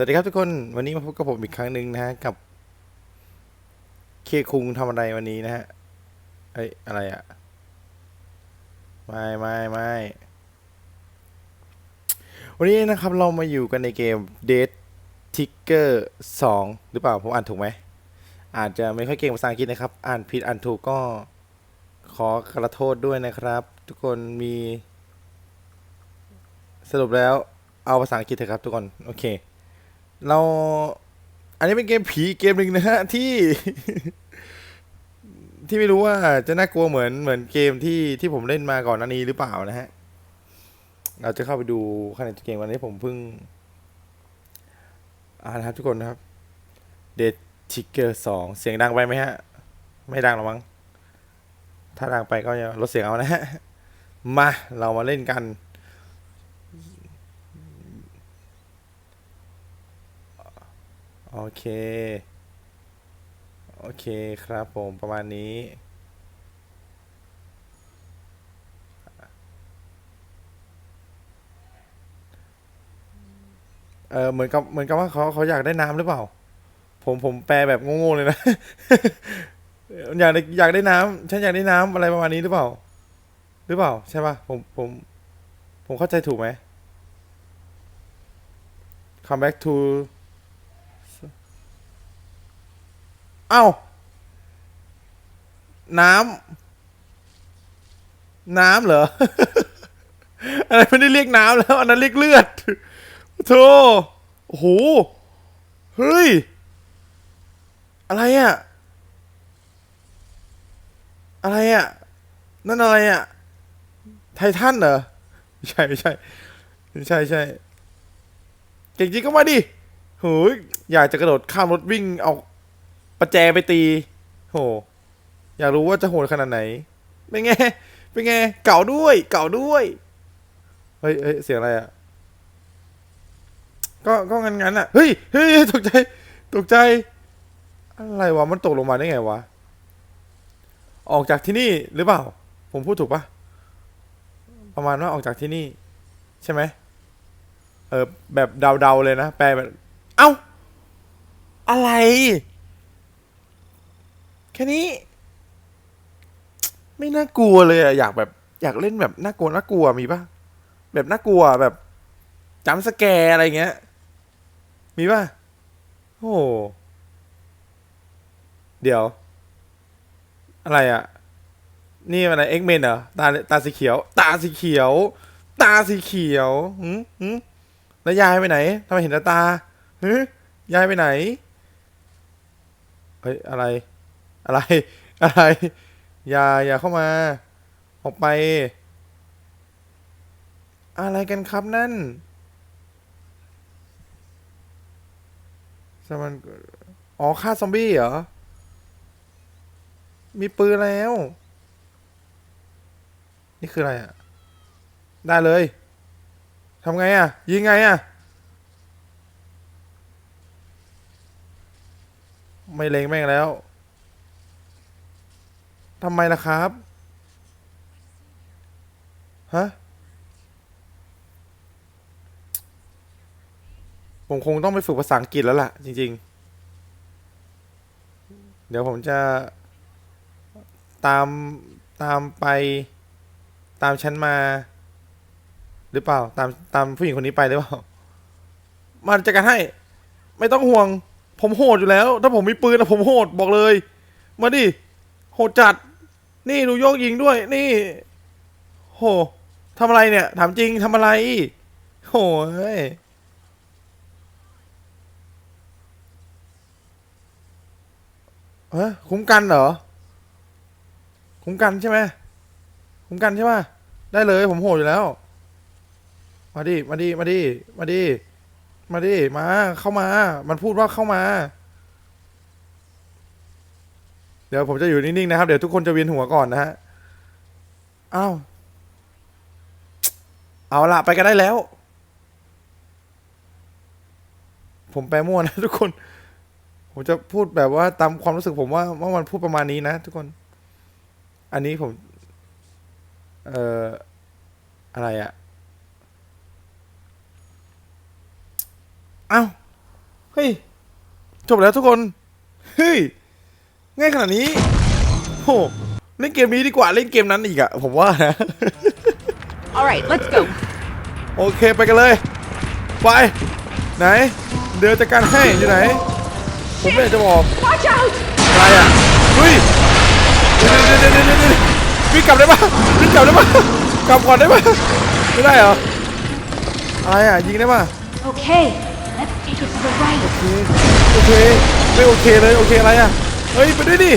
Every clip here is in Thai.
สวัสดีครับทุกคนวันนี้มาพบกับผมอีกครั้งหนึ่งนะฮะกับ เคคุงทำอะไรวันนี้นะฮะเอ้ยอะไรอะไม่ไม่ไม่วันนี้นะครับเรามาอยู่กันในเกม Dead Ticker 2 หรือเปล่า ผมอ่านถูกไหม อาจจะไม่ค่อยเก่งภาษาอังกฤษนะครับ อ่านผิดอ่านถูกก็ขอกระโทษด้วยนะครับ ทุกคนมี สรุปแล้วเอาภาษาอังกฤษเถอะครับทุกคน โอเค เรา อันนี้เป็นเกมผีเกมหนึ่งนะฮะที่ ที่ไม่รู้ว่าจะน่ากลัวเหมือนเหมือนเกมที่ที่ผมเล่นมาก่อนหน้านี้หรือเปล่านะฮะ เราจะเข้าไปดูข้างในเกมวันนี้ผมเพิ่งอ่านะครับทุกคนนะครับ Dead Ticker 2เสียงดังไปไหมฮะ ไม่ดังหรอกมั้งถ้าดังไปก็จะลดเสียงเอานะฮะ มาเรามาเล่นกัน โอเค โอเคครับผมประมาณนี้ เออเหมือนกับเหมือนกับว่าเขาเขาอยากได้น้ำหรือเปล่า ผมผมแปลแบบโง่ๆเลยนะ อยากได้อยากได้น้ำฉันอยากได้น้ำอะไรประมาณนี้หรือเปล่า หรือเปล่า ใช่ป่ะผมผม ผมเข้าใจถูกไหม come back to เอ้า น้ำ น้ำเหรอ อะไรไม่ได้เรียกน้ำแล้ว อันนั้นเรียกเลือดโธ่โอ้โห เฮ้ย อะไรอะอะไรอะนั่นอะไรอะไททันเหรอไม่ใช่ไม่ใช่ไม่ใช่ใช่เก่งจริงก็มาดิโหยอยากจะกระโดดข้ามรถวิ่งเอา ประแจไปตี โห อยากรู้ว่าจะโหดขนาดไหน เป็นไง เป็นไง เก่าด้วย เก่าด้วย เฮ้ยเฮ้ยเสียงอะไรอะ ก็ ก็งั้นงั้นอะ เฮ้ยเฮ้ยตกใจ ตกใจ อะไรวะ มันตกลงมาได้ไงวะ ออกจากที่นี่หรือเปล่า ผมพูดถูกปะประมาณว่าออกจากที่นี่ ใช่ไหม เออ แบบเดาๆเลยนะ แปลแบบ เอ้า อะไร ค่นี้ ไม่น่ากลัวเลยอะอยากแบบ อยากเล่นแบบน่ากลัวน่ากลัวมีปะแบบน่ากลัวแบบจำสแกร์อะไรเงี้ย มีปะโอ้เดี๋ยว อะไรอะนี่อะไรเอ็กเมนเหรอตาตาสีเขียว ตาสีเขียว ตาสีเขียวหืมหืมแล้วยายไปไหนทำไมเห็นแต่ตาหืยายไปไหนเฮ้ยอะไร อะไร อะไร อย่า อย่าเข้ามา ออกไป อะไรกันครับนั่นสมันอ๋อฆ่าซอมบี้เหรอ มีปืนแล้ว นี่คืออะไรอะ ได้เลยทำไงอะ ยิงไงอะ ไม่เล็งแม่งแล้ว ทำไมล่ะครับ ฮะ ผมคงต้องไปฝึกภาษาอังกฤษแล้วล่ะ จริง ๆ เดี๋ยวผมจะตามตามไปตามฉันมา หรือเปล่า ตามตามผู้หญิงคนนี้ไปหรือเปล่ามาจัดการให้ ไม่ต้องห่วง ผมโหดอยู่แล้ว ถ้าผมมีปืนนะผมโหดบอกเลย มาดิโหดจัด นี่ดูโยกยิงด้วย นี่ โหทำอะไรเนี่ย ถามจริงทำอะไรโหยเฮ้ยคุ้มกันเหรอ คุ้มกันใช่ไหมคุ้มกันใช่ไหมได้เลยผมโหดอยู่แล้ว มาดิ มาดิ มาดิ มาดิ มาดิ มา เข้ามา มันพูดว่าเข้ามา เดี๋ยวผมจะอยู่นิ่งๆนะครับ เดี๋ยวทุกคนจะเวียนหัวก่อนนะฮะ อ้าว เอาละไปกันได้แล้ว ผมแปลมั่วนะทุกคน ผมจะพูดแบบว่าตามความรู้สึกผมว่าว่ามันพูดประมาณนี้นะทุกคน อันนี้ผม เอ่อ อะไรอะอ้าว เฮ้ย จบแล้วทุกคน เฮ้ย ง่ายขนาดนี้โหเล่นเกมนี้ดีกว่าเล่นเกมนั้นอีกอะผมว่านะ All right, let's go. โอเคไปกันเลย ไป ไหน เดี๋ยวจัดการให้อยู่ไหน ผมไม่อยากจะบอก Watch out! อะไรอะเฮ้ยเดี๋ยวเดี๋ยวเดี๋ยวเดี๋ยวเดี๋ยววิ่งกลับได้ปะวิ่งกลับได้ปะกลับก่อนได้ปะไม่ได้เหรออะไรอะยิงได้ปะ Okay, let's take it to the right. โอเคโอเคไม่โอเคเลยโอเคอะไรอะเฮ้ยไปด้วยดิ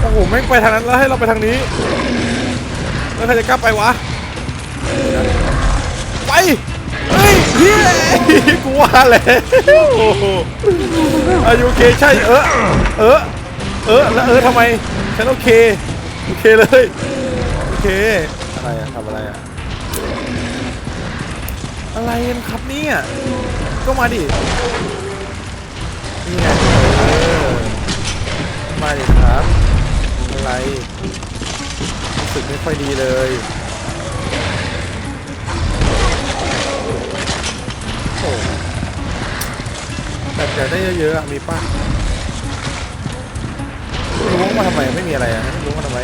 โอ้โหแม่งไปทางนั้นแล้วให้เราไปทางนี้แล้วใครจะกล้าไปวะไปเฮ้ยเฮียกูว่าเลยโอ้โหอายุโอเคใช่เออเออเออแล้วเออทำไมฉันโอเคโอเคเลยโอเคอะไรอะทำอะไรอะอะไรกันครับเนี่ยก็มาดินี่ไงเออ มาดิครับ อะไรรู้สึกไม่ค่อยดีเลยโอ้แบบอยากได้เยอะๆมีป่ะล้วงมาทำไมไม่มีอะไรอะล้วงมาทำไม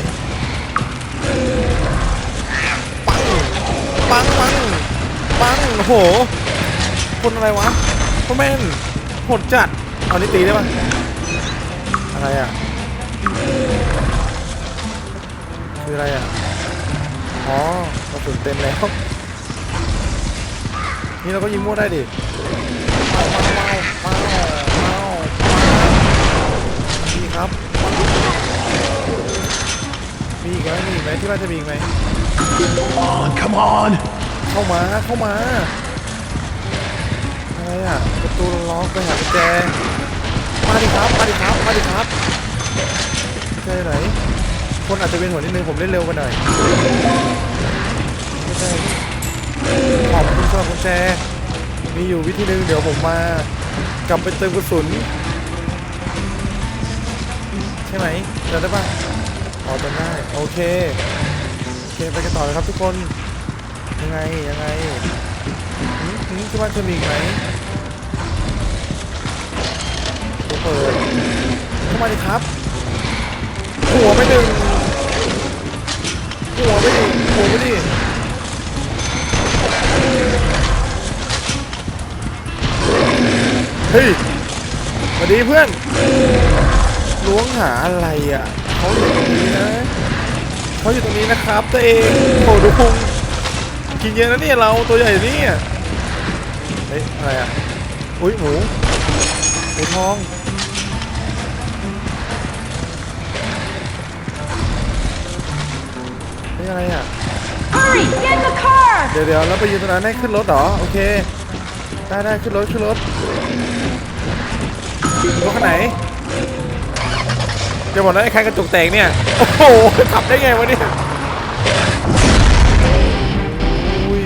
ปังปังปังปังโอ้โห คนอะไรวะพ่อแม่นโหดจัดเอานี่ตีได้ปะอะไรอะ คืออะไรอะ อ๋อกระสุนเต็มแล้ว นี่เราก็ยิงมั่วได้ดิมามามามามาดีครับ มีอีกไหมมีอีกไหมที่บ้านจะมีอีกไหม on, come on. เข้ามา เข้ามา อะไรอะ ประตูล็อกไปหากุญแจ มาดิครับ มาดิครับ มาดิครับกุญแจไหน คนอาจจะเป็นหัวนิดนึงผมเล่นเร็วไปหน่อยไม่ใช่ขอบคุณสำหรับกุญแจมีอยู่วิธีหนึ่งเดี๋ยวผมมากลับไปเติมกระสุนใช่ไหมจำได้ปะอ๋อจำได้โอเคโอเคไปกันต่อเลยครับทุกคนยังไงยังไงหืมหืมที่านจะมีอีกไหมเปิดเข้ามาดิครับหัวไปหนึ่ง ดิหัวไปดิเฮ้ยสวัสดีเพื่อนล้วงหาอะไรอะเขาอยู่ตรงนี้นะเขาอยู่ตรงนี้นะครับตัวเองโหดูพุงกินเยอะนะเนี่ยเราตัวใหญ่นี่เฮ้ยอะไรอะอุ้ยหมูหมูทองเฮ้ยอะไรอะ Hurry, get in the car! เดี๋ยวเดี๋ยวแล้วไปยืนตรงนั้นให้ขึ้นรถเหรอ โอเค ได้ได้ขึ้นรถขึ้นรถรถคันไหนจะบอกนะไอ้คันกระจกแตกเนี่ย โอ้โห ขับได้ไงวะเนี่ยอุ้ย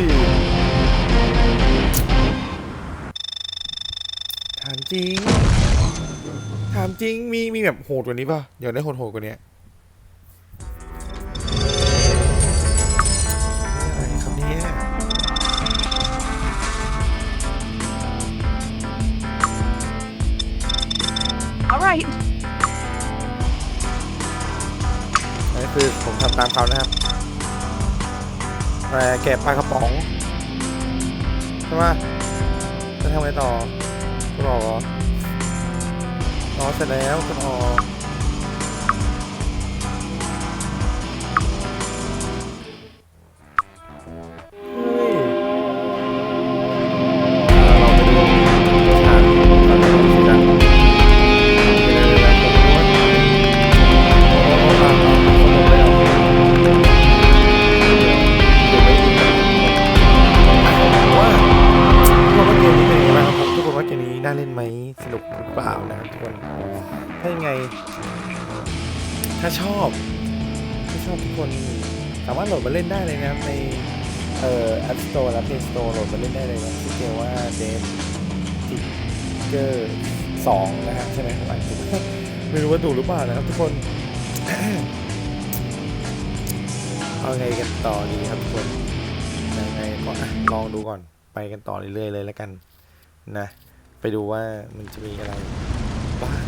ถามจริง ถามจริงมีมีแบบโหดกว่านี้ป่ะอยากได้โหดโหดกว่านี้ คือผมทำตามเขานะครับแต่แกะปลากระป๋องใช่ไหมจะทำอะไรต่อก็รอเหรอรอเสร็จแล้วก็รอก มาเล่นได้เลยนะชื่อเกมว่า Dead Ticker 2นะครับใช่ไหมผมอ่านถูกไม่รู้ว่าถูกหรือเปล่านะครับทุกคน เอาไงกันต่อดีครับทุกคนยังไงก็อะลองดูก่อนไปกันต่อเรื่อยๆเลยแล้วกันนะ ไปดูว่ามันจะมีอะไรบ้าง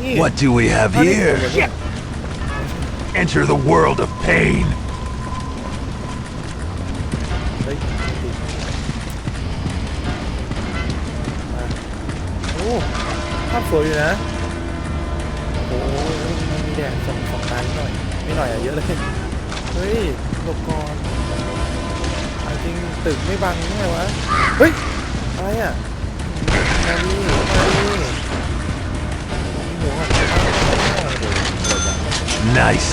นี่ What do we have อันนี้ here? ผมเนี่ย Enter the world of pain. ภาพสวยอยู่นะ โอ้โหมันมีแดดส่องสองตานิดหน่อย ไม่หน่อยอะเยอะเลย เฮ้ยหลบก่อนเอาจริงตึกไม่บังนี่ไงวะ เฮ้ย อะไรอะมาดิมาดิหมูหันไปบ้างโอ้โหโหดจัง Nice.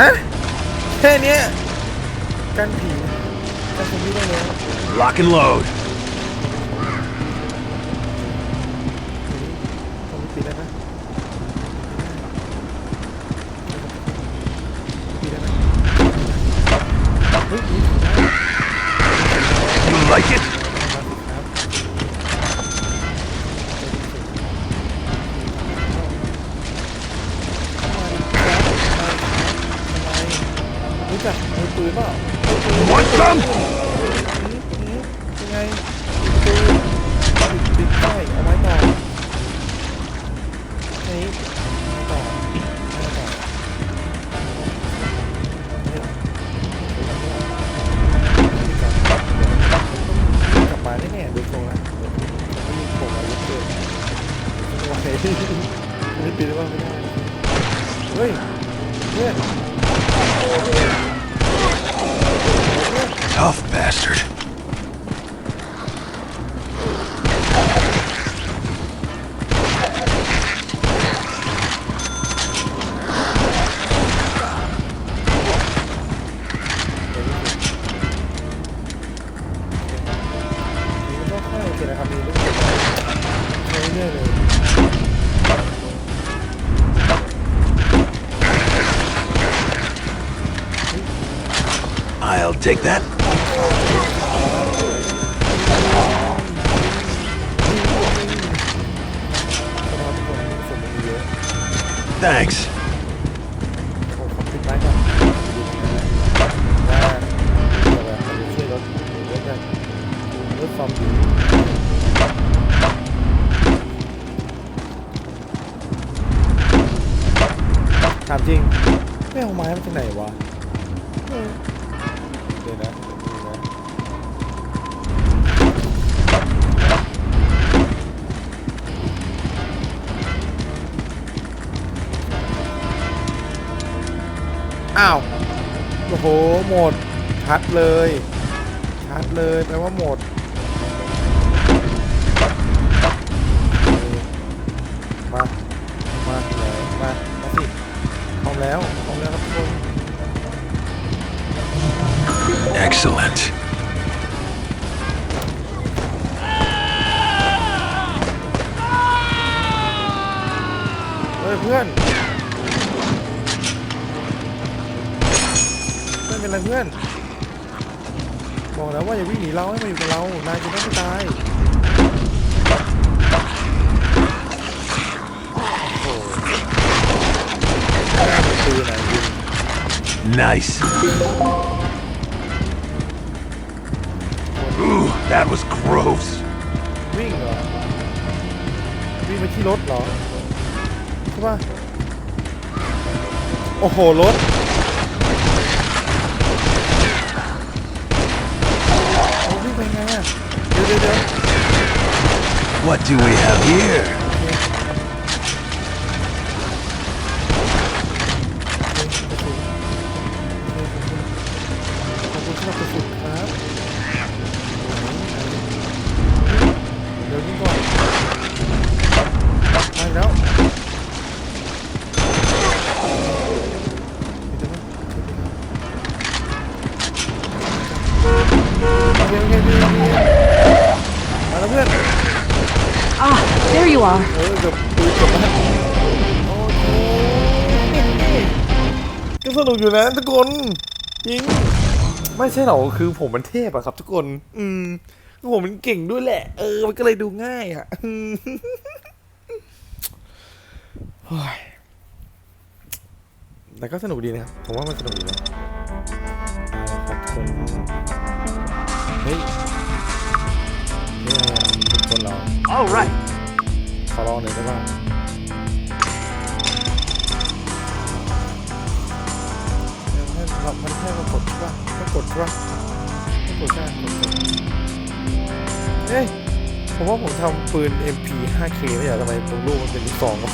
ฮะแค่เนี้ยกันผี Lock and load. ซอมบี้ปิดได้ไหมปิดได้ไหมเฮ้ยปิดได้ You like it? รู้จักมือปืนเปล่า Want some? ยังไงปืนติดป้ายเอาไว้ต่อนี่เอ take that. นะครับทุกคนมีส่วนมีเยอะ Thanks. ผมขอปิดไม้ก่อนว่าเดี๋ยวแบบมันจะช่วยลดลดกันลดความหิวถามจริงไม่เอาไม้มาจากไหนวะ อ้าว โอ้โห หมด ชัดเลย ชัดเลยแปลว่าหมด มา มาเลยมามาสิพร้อมแล้วพร้อมแล้วครับทุกคน Excellent. เฮ้ยเพื่อน เพื่อนเป็นไรเพื่อน บอกแล้วว่าอย่าวิ่งหนีเราให้มาอยู่กับเรา นายจะได้ไม่ตายโอ้โหแม่งเป็นปืนไหนยิง Nice. Ooh, that was gross. วิ่งเหรอ วิ่งไปที่รถเหรอ ใช่ป่ะโอ้โห รถ เอาวิ่งไปไงอะเดี๋ยวเดี๋ยวเดี๋ยว What do we have here? There you are. เออเกือบปืนเกือบแล้วโอเคก็สนุกอยู่นะทุกคนจริงไม่ใช่หรอกคือผมมันเทพอะครับ ทุกคน อืมคือผมมันเก่งด้วยแหละ เออ มันก็เลยดูง่ายอะอืมโอ้ยแต่ก็สนุกดีนะครับผมว่ามันสนุกดีนะเอาละครับทุกคนเฮ้ย All right. ขอลองหน่อยได้ป่ะมันให้เรามันให้เรากดใช่ป่ะไม่กดใช่ป่ะไม่กดใช่ไหมกดกดเอ้ยผมว่าผมทำปืน MP 5K ไม่อยากทำไมตรงลูกมันเป็นลูกสองวะ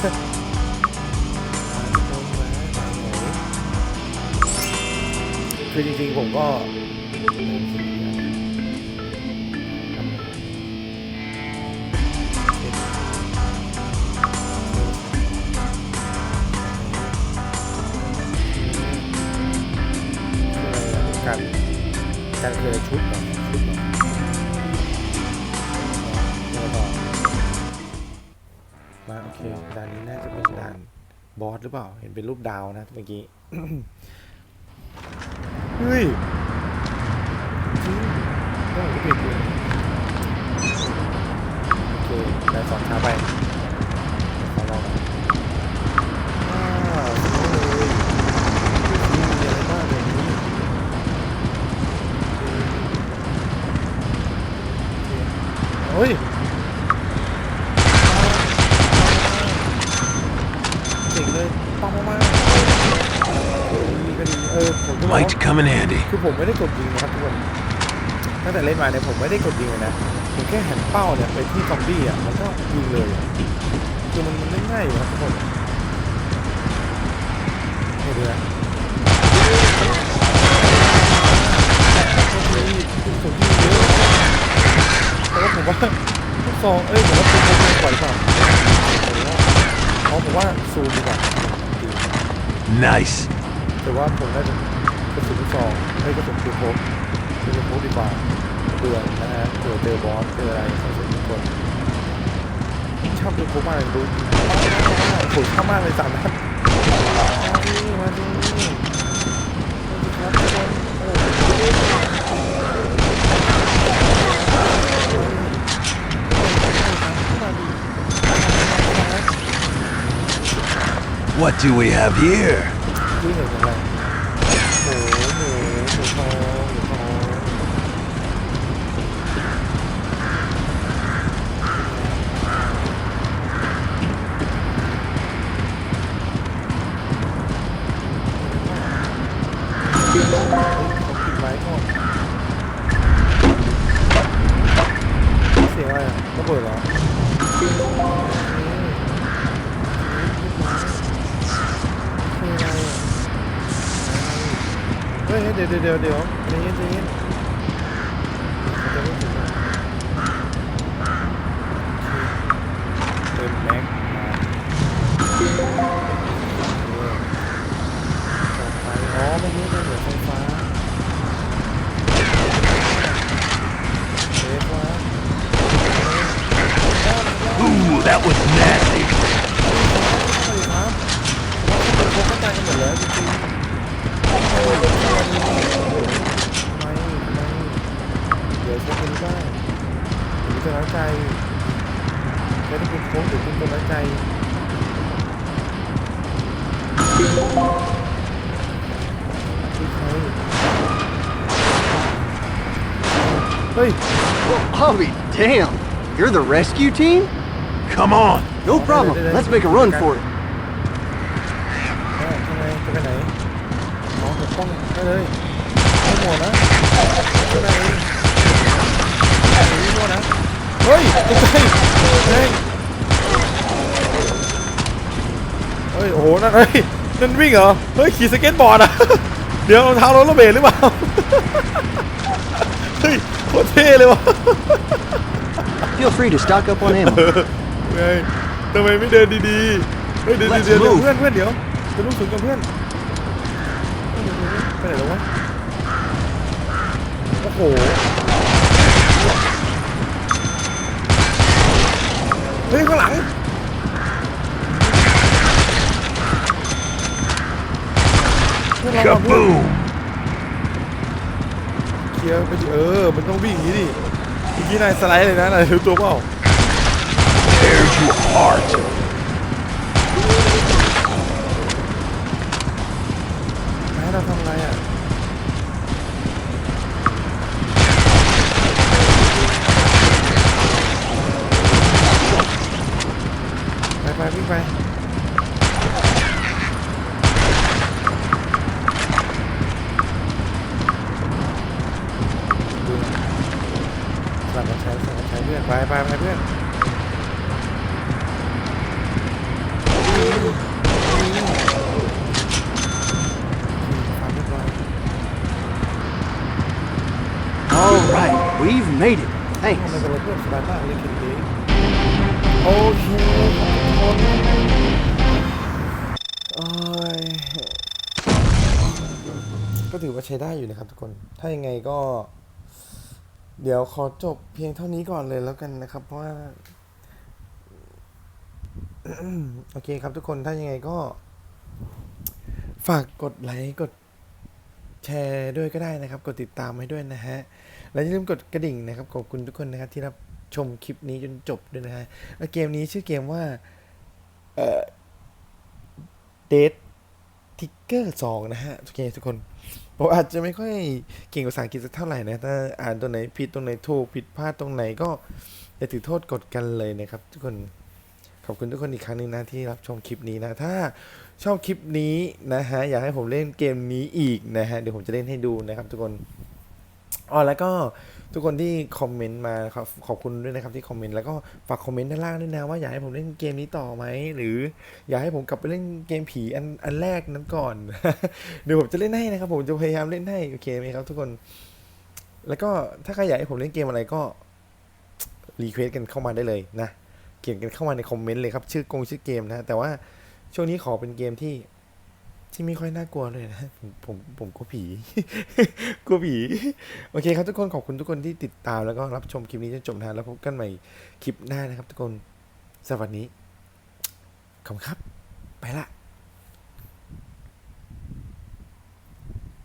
คือจริงๆผมก็ หรือเปล่า เห็นเป็นรูปดาวนะเมื่อกี้ เฮ้ยจริงโอ้ยเปลี่ยนเลยโอเคได้สองขาไปขอลองหน่อยว้าวสวยเลยมีอะไรบ้างในนี้ โอ้ยเจ๋งเลยปังมากๆดีก็ดีเออผมจะบอกว่า Might come in handy. คือผมไม่ได้กดยิงนะครับทุกคนตั้งแต่เล่นมาเนี่ยผมไม่ได้กดยิงเลยนะผมแค่หันเป้าเนี่ยไปที่ซอมบี้อะมันก็ยิงเลยอะคือมันมันง่ายๆอยู่ครับทุกคนนี่ดูนะส่วนที่เยอะแต่ว่าผมว่าลูกซองเอ้ยผมว่าเป็นคนก่อนหรือเปล่าเพราะผมว่าซูมดีกว่า Nice. แต่ว่าผมน่าจะ กระสุนลูกซองให้กระสุนปืนพกปืนพกดีกว่าเบื่อนะฮะเผื่อเจอบอสเจออะไรกระสุนทุกคนชอบปืนพกมากเลยดูผลข้ามากเลยสามนัดมาดิมาดิมาดิครับทุกคนโอ้ What do we have here? ฮ้ย เฮ้ย I'll be damned. You're the rescue team? Come on. No problem. Let's make a run for it. เอ้ยทำไมจะไปไหนขอปกป้องได้เลยไม่หมดนะจะไปไหนไม่หมดนะ เฮ้ยตกใจเฮ้ยเฮ้ย โอ้โห นั่นเฮ้ย นั่นวิ่งเหรอ เฮ้ย ขี่สเก็ตบอร์ดอะเดี๋ยวรองเท้ารถระเบิดหรือเปล่า เฮ้ยโคตรเท่เลยวะ Feel free to stock up on ammo. เฮ้ยทำไมไม่เดินดีๆเฮ้ยเดี๋ยว Let's เดี๋ยวเดี๋ยว move เพื่อนเพื่อนเดี๋ยวจะลูกศูนย์กับเพื่อนเดี๋ยวเดี๋ยวเดี๋ยวไปไหนแล้ววะโอ้โหเฮ้ยข้างหลังเพื่อนเราอะเพื่อน Kaboom. ทียไปดิเออ มันต้องวิ่งอย่างนี้ดิเมื่อกี้นายสไลด์เลยนะนายรู้ตัวเปล่า There's your heart เราทำไรอะ ไปไปวิ่งไป เพื่อนไปไปไปเพื่อนฟังเรียบร้อย All right, we've made it. ไม่ Thanks. เป็นไรเพื่อนสบายมากเลยคิดดีโอเคครับทุกคนโอ้ยก็ถือว่าใช้ได้อยู่นะครับทุกคน ถ้ายังไงก็ เดี๋ยวขอจบเพียงเท่านี้ก่อนเลยแล้วกันนะครับ เพราะว่า โอเคครับทุกคนถ้ายังไงก็ ฝากกดไลค์กดแชร์ด้วยก็ได้นะครับ กดติดตามให้ด้วยนะฮะ และอย่าลืมกดกระดิ่งนะครับ ขอบคุณทุกคนนะครับ ที่รับชมคลิปนี้จนจบด้วยนะฮะและเกมนี้ชื่อเกมว่าเอ่อ Dead Ticker 2นะฮะโอเคทุกคน ผมอาจจะไม่ค่อยเก่งภาษาอังกฤษสักเท่าไหร่นะ ถ้าอ่านตรงไหนผิดตรงไหนถูกผิดพลาดตรงไหนก็จะถือโทษกดกันเลยนะครับ ทุกคน ขอบคุณทุกคนอีกครั้งหนึ่งนะที่รับชมคลิปนี้นะ ถ้าชอบคลิปนี้นะฮะ อยากให้ผมเล่นเกมนี้อีกนะฮะ เดี๋ยวผมจะเล่นให้ดูนะครับ ทุกคนอ๋อแล้วก็ ทุกคนที่คอมเมนต์มาครับขอบคุณด้วยนะครับที่คอมเมนต์แล้วก็ฝากคอมเมนต์ด้านล่างด้วยนะว่าอยากให้ผมเล่นเกมนี้ต่อไหมหรืออยากให้ผมกลับไปเล่นเกมผีอันอันแรกนั้นก่อน เดี๋ยวผมจะเล่นให้นะครับ ผมจะพยายามเล่นให้โอเคไหมครับ ทุกคน แล้วก็ถ้าใครอยากให้ผมเล่นเกมอะไรก็รีเควสกันเข้ามาได้เลยนะเขียนกันเข้ามาในคอมเมนต์เลยครับชื่อกงชื่อเกมนะแต่ว่าช่วงนี้ขอเป็นเกมที่ ที่ไม่ค่อยน่ากลัวเลยนะ ผมผมผมกลัวผี กลัวผี โอเคครับทุกคนขอบคุณทุกคนที่ติดตามแล้วก็รับชมคลิปนี้จนจบนะแล้วพบกันใหม่คลิปหน้านะครับทุกคนสวัสดีขอบคุณครับ ไปละ